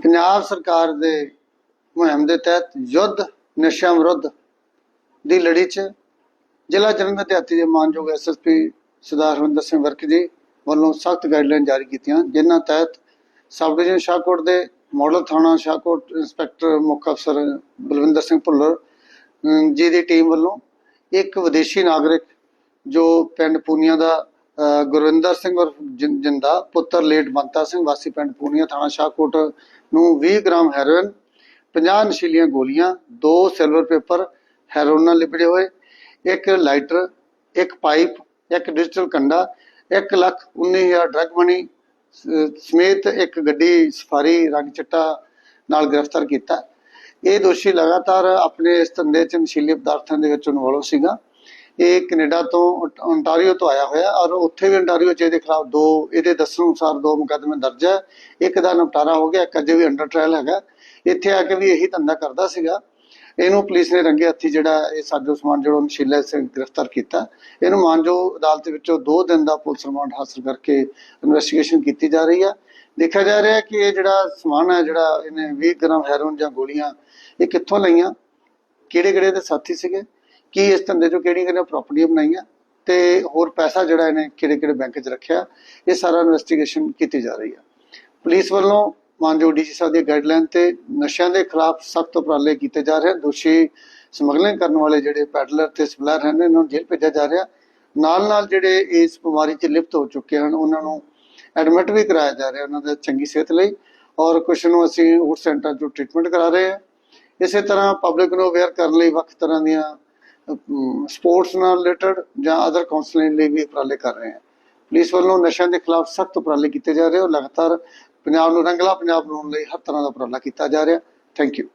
ਪੰਜਾਬ ਸਰਕਾਰ ਦੇ ਮੁਹਿੰਮ ਦੇ ਤਹਿਤ ਯੁੱਧ, ਨਸ਼ਿਆਂ ਵਿਰੁੱਧ ਦੀ ਲੜੀ 'ਚ ਜ਼ਿਲ੍ਹਾ ਜਲੰਧਰ ਦੇ ਅਤੀ ਦੇ ਮਾਨਯੋਗ ਐਸਐਸਪੀ ਸਰਦਾਰ ਹਰਿੰਦਰ ਸਿੰਘ ਵਰਕ ਜੀ ਵੱਲੋਂ ਸਖਤ ਗਾਈਡਲਾਈਨ ਜਾਰੀ ਕੀਤੀਆਂ, ਜਿਨ੍ਹਾਂ ਤਹਿਤ ਸਬ ਡਿਵੀਜ਼ਨ ਸ਼ਾਹਕੋਟ ਦੇ ਮਾਡਲ ਥਾਣਾ ਸ਼ਾਹਕੋਟ ਇੰਸਪੈਕਟਰ ਮੁੱਖ ਅਫਸਰ ਬਲਵਿੰਦਰ ਸਿੰਘ ਭੁੱਲਰ ਜੀ ਦੀ ਟੀਮ ਵੱਲੋਂ ਇੱਕ ਵਿਦੇਸ਼ੀ ਨਾਗਰਿਕ ਜੋ ਪਿੰਡ ਪੂਨੀਆ ਦਾ ਗੁਰਵਿੰਦਰ ਸਿੰਘ ਔਰ ਜਿੰਦਾ ਪੁੱਤਰ ਲੇਟ ਬੰਤਾ ਸਿੰਘ, ਵਾਸੀ ਪਿੰਡ ਪੂਨੀਆ ਥਾਣਾ ਸ਼ਾਹਕੋਟ ਨੂੰ 20 ਗ੍ਰਾਮ ਹੈਰੋਇਨ 50 ਨਸ਼ੀਲੀਆਂ ਗੋਲੀਆਂ, ਦੋ ਸਿਲਵਰ ਪੇਪਰ ਹੈਰੋਇਨ ਨਾਲ ਲਿਬੜੇ ਹੋਏ, ਇੱਕ ਲਾਈਟਰ, ਇੱਕ ਪਾਈਪ, ਇੱਕ ਡਿਜੀਟਲ ਕੰਡਾ 1 ਲੱਖ 19000 ਡਰਗ ਮਨੀ ਸਮੇਤ ਇੱਕ ਗੱਡੀ ਸਫਾਰੀ ਰੰਗ ਚਿੱਟਾ ਨਾਲ ਗ੍ਰਿਫਤਾਰ ਕੀਤਾ। ਇਹ ਦੋਸ਼ੀ ਲਗਾਤਾਰ ਆਪਣੇ ਇਸ ਧੰਦੇ 'ਚ ਨਸ਼ੀਲੇ ਪਦਾਰਥਾਂ ਦੇ ਵਿੱਚ ਇਨਵੋਲਵ ਸੀਗਾ। ਇਹ ਕੈਨੇਡਾ ਤੋਂ ਓਨਟਾਰੀਓ ਤੋਂ ਆਇਆ ਹੋਇਆ ਔਰ ਉੱਥੇ ਵੀ ਓਨਟਾਰੀਓ 'ਚ ਇਹਦੇ ਖਿਲਾਫ ਦੋ, ਇਹਦੇ ਦੱਸਣ ਅਨੁਸਾਰ ਦੋ ਮੁਕੱਦਮੇ ਦਰਜ ਹੈ। ਇੱਕ ਦਾ ਨਿਪਟਾਰਾ ਹੋ ਗਿਆ, ਇੱਕ ਅਜੇ ਵੀ ਅੰਡਰ ਟ੍ਰਾਇਲ ਹੈਗਾ। ਇੱਥੇ ਆ ਕੇ ਵੀ ਇਹੀ ਧੰਦਾ ਕਰਦਾ ਸੀਗਾ। ਇਹਨੂੰ ਪੁਲਿਸ ਨੇ ਰੰਗੇ ਹੱਥੀ ਜਿਹੜਾ ਇਹ ਸਾਜੋ ਸਮਾਨ ਜਿਹੜਾ ਨਸ਼ੀਲਾ ਸਿੰਘ ਗ੍ਰਿਫਤਾਰ ਕੀਤਾ। ਇਹਨੂੰ ਮਾਨਜੋ ਅਦਾਲਤ ਵਿੱਚੋਂ 2 ਦਿਨ ਦਾ ਪੁਲਿਸ ਰਿਮਾਂਡ ਹਾਸਲ ਕਰਕੇ ਇਨਵੈਸਟੀਗੇਸ਼ਨ ਕੀਤੀ ਜਾ ਰਹੀ ਹੈ। ਦੇਖਿਆ ਜਾ ਰਿਹਾ ਕਿ ਇਹ ਜਿਹੜਾ ਸਮਾਨ ਹੈ, ਜਿਹੜਾ ਇਹਨੇ 20 ਗ੍ਰਾਮ ਹੈਰੋਇਨ ਜਾਂ ਗੋਲੀਆਂ, ਇਹ ਕਿੱਥੋਂ ਲਈਆਂ? ਕਿਹੜੇ ਕਿਹੜੇ ਦੇ ਸਾਥੀ ਸੀਗੇ? ਕੀ ਇਸ ਧੰਦੇ ਚੋਂ ਕਿਹੜੀਆਂ ਕਿਹੜੀਆਂ ਪ੍ਰਾਪਰਟੀਆਂ ਬਣਾਈਆਂ ਤੇ ਹੋਰ ਪੈਸਾ ਜਿਹੜਾ ਇਹਨੇ ਕਿਹੜੇ ਕਿਹੜੇ ਬੈਂਕ 'ਚ ਰੱਖਿਆ, ਇਹ ਸਾਰਾ ਇਨਵੈਸਟੀਗੇਸ਼ਨ ਕੀਤੀ ਜਾ ਰਹੀ ਹੈ ਪੁਲਿਸ ਵੱਲੋਂ ਮਾਨਯੋਗ ਡੀਸੀ ਸਾਹਿਬ ਦੀ ਗਾਈਡਲਾਈਨ ਤੇ ਨਸ਼ਿਆਂ ਦੇ ਖਿਲਾਫ ਸਖਤ ਉਪਰਾਲੇ ਕੀਤੇ ਜਾ ਰਹੇ ਹਨ ਦੋਸ਼ੀ ਸਮਗਲਿੰਗ ਕਰਨ ਵਾਲੇ ਜਿਹੜੇ ਪੈਡਲਰ ਤੇ ਸਪਲਾਇਰ ਹਨ, ਇਹਨਾਂ ਨੂੰ ਜੇਲ੍ਹ ਭੇਜਿਆ ਜਾ ਰਿਹਾ। ਨਾਲ ਨਾਲ ਜਿਹੜੇ ਇਸ ਬਿਮਾਰੀ 'ਚ ਲਿਪਤ ਹੋ ਚੁੱਕੇ ਹਨ, ਉਹਨਾਂ ਨੂੰ ਐਡਮਿਟ ਵੀ ਕਰਾਇਆ ਜਾ ਰਿਹਾ ਉਹਨਾਂ ਦੇ ਚੰਗੀ ਸਿਹਤ ਲਈ ਔਰ ਕੁਝ ਨੂੰ ਅਸੀਂ ਹੋਰ ਸੈਂਟਰ 'ਚੋਂ ਟ੍ਰੀਟਮੈਂਟ ਕਰਾ ਰਹੇ ਹਾਂ। ਇਸੇ ਤਰ੍ਹਾਂ ਪਬਲਿਕ ਨੂੰ ਅਵੇਅਰ ਕਰਨ ਲਈ ਵੱਖ ਤਰ੍ਹਾਂ ਦੀਆਂ ਸਪੋਰਟਸ ਨਾਲ ਰਿਲੇਟਡ ਜਾਂ ਅਦਰ ਕਾਉਂਸਲਿੰਗ ਲਈ ਵੀ ਉਪਰਾਲੇ ਕਰ ਰਹੇ ਹਾਂ। ਪੁਲਿਸ ਵੱਲੋਂ ਨਸ਼ਿਆਂ ਦੇ ਖਿਲਾਫ ਸਖਤ ਉਪਰਾਲੇ ਕੀਤੇ ਜਾ ਰਹੇ ਔਰ ਲਗਾਤਾਰ ਪੰਜਾਬ ਨੂੰ ਰੰਗਲਾ ਪੰਜਾਬ ਬਣਾਉਣ ਲਈ ਹਰ ਤਰ੍ਹਾਂ ਦਾ ਉਪਰਾਲਾ ਕੀਤਾ ਜਾ ਰਿਹਾ। Thank you